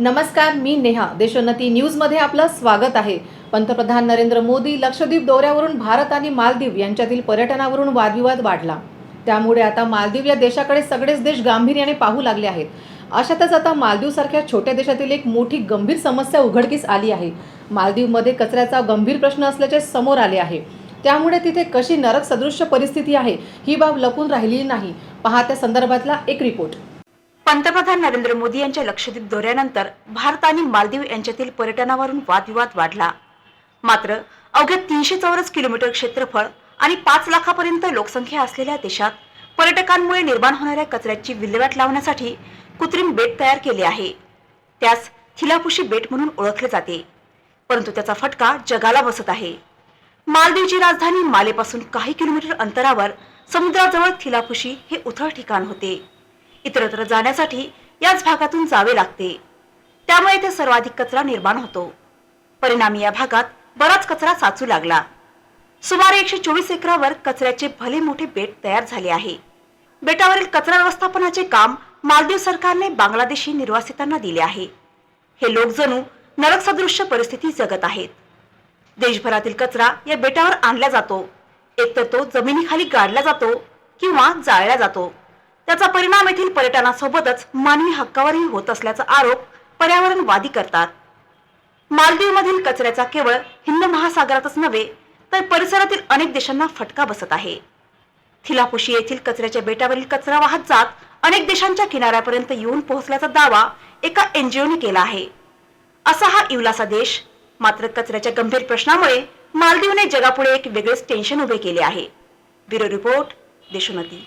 नमस्कार मी नेहा. देशोन्नती न्यूजमध्ये आपलं स्वागत आहे. पंतप्रधान नरेंद्र मोदी लक्षद्वीप दौऱ्यावरून भारत आणि मालदीव यांच्यातील पर्यटनावरून वादविवाद वाढला. त्यामुळे आता मालदीव या देशाकडे सगळेच देश गांभीर्याने पाहू लागले आहेत. अशातच आता मालदीवसारख्या छोट्या देशातील एक मोठी गंभीर समस्या उघडकीस आली आहे. मालदीवमध्ये कचऱ्याचा गंभीर प्रश्न असल्याचे समोर आले आहे. त्यामुळे तिथे कशी नरक सदृश्य परिस्थिती आहे ही बाब लपून राहिली नाही. पहा त्या संदर्भातला एक रिपोर्ट. पंतप्रधान नरेंद्र मोदी यांच्या लक्षद्वीप दौऱ्यानंतर भारत आणि मालदीव यांच्यातील पर्यटनावरून वादविवाद वाढला. मात्र अवघ्या तीनशे चौरस किलोमीटर क्षेत्रफळ आणि पाच लाखापर्यंत लोकसंख्या असलेल्या देशात पर्यटकांमुळे निर्माण होणाऱ्या कचऱ्याची विल्हेवाट लावण्यासाठी कृत्रिम बेट तयार केले आहे. त्यास थिलापुशी बेट म्हणून ओळखले जाते. परंतु त्याचा फटका जगाला बसत आहे. मालदीवची राजधानी मालेपासून काही किलोमीटर अंतरावर समुद्राजवळ थिलापुशी हे उथळ ठिकाण होते. इतरत्र जाण्यासाठी याच भागातून जावे लागते. त्यामुळे इथे सर्वाधिक कचरा निर्माण होतो. परिणामी या भागात बराच कचरा साचू लागला. सुमारे एकशे चोवीस एकरावर कचऱ्याचे भले मोठे बेट तयार झाले आहे. बेटावरील कचरा व्यवस्थापनाचे काम मालदीव सरकारने बांगलादेशी निर्वासितांना दिले आहे. हे लोक जणू नरकसदृश्य परिस्थिती जगत आहेत. देशभरातील कचरा या बेटावर आणला जातो. एकतर तो जमिनीखाली गाडला जातो किंवा जाळला जातो. त्याचा परिणाम येथील पर्यटनासोबतच मानवी हक्कावरही होत असल्याचा आरोप पर्यावरणवादी करतात. मालदीवमधील कचऱ्याचा केवळ हिंद महासागरातच नव्हे तर परिसरातील अनेक देशांना फटका बसत आहे. थिलापुशी येथील कचऱ्याच्या बेटावरील कचरा वाहत जात अनेक देशांच्या किनाऱ्यापर्यंत येऊन पोहोचल्याचा दावा एका एनजीओने केला आहे. असा हा इवलासा देश मात्र कचऱ्याच्या गंभीर प्रश्नामुळे मालदीवने जगापुढे एक वेगळेच टेन्शन उभे केले आहे. Bureau report Deshonnati.